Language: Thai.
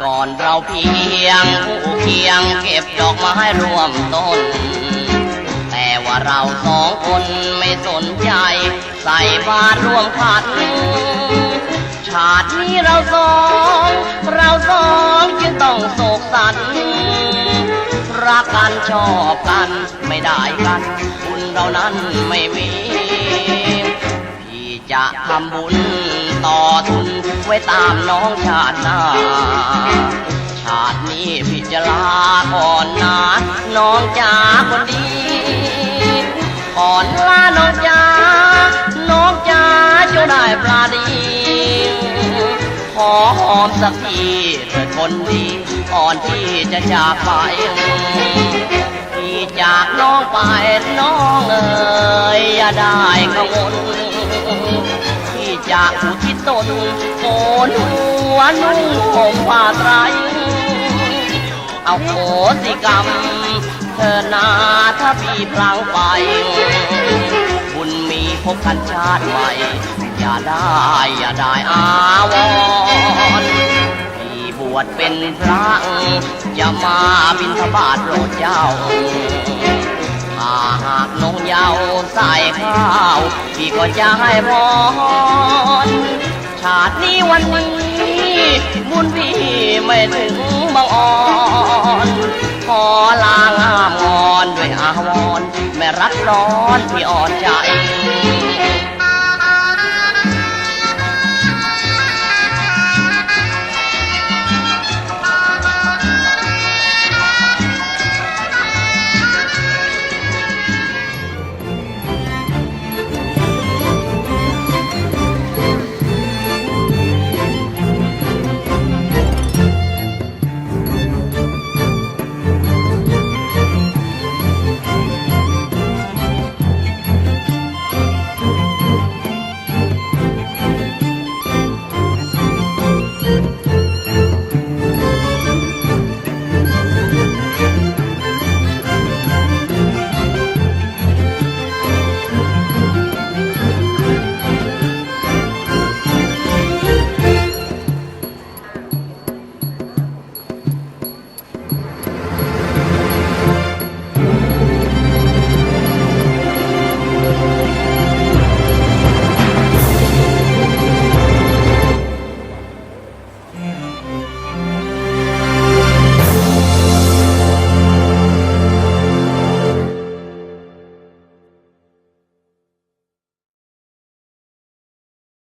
ก่อนเราเพียงผู้เคียงเก็บดอกไม้รวมต้น แต่ว่าเราสองคนไม่สนใจ ใส่บาตรร่วมขันชาตินี้เราสอง เราสองจึงต้องโศกสันรักกันชอบกันไม่ได้กันบุญเรานั้นไม่มี จะทำบุญต่อทุนไว้ตามน้องชาติหน้า ชาตินี้พี่จะลาก่อนนะน้องจ๋าคนดี ก่อนลาน้องจ๋าน้องจ๋าจ้าได้ปลาดี ขอหอมสักทีเถิดคนดีก่อนที่จะจากไปพี่จากน้องไปน้องเอ๋ยอย่าได้กังวล พี่จะอุทิศตนโกนหัวนุ่งห่มผ้าไตรเอาโหสิกรรม เธอนาถ้าพี่พลางไป บุญมีพบกันชาติใหม่ อย่าได้อย่าได้อาวรพี่บวชเป็นพระจะมาบินทบาทโปรดเจ้า ถ้าหากนงเยาวใส่ข้าวพี่ก็จะให้พรชาตินี้วันนี้บุญพี่ไม่ถึงบางอ่อนขอลางามงอนด้วยอาวรณ์แม่รักร้อนพี่อ่อนใจ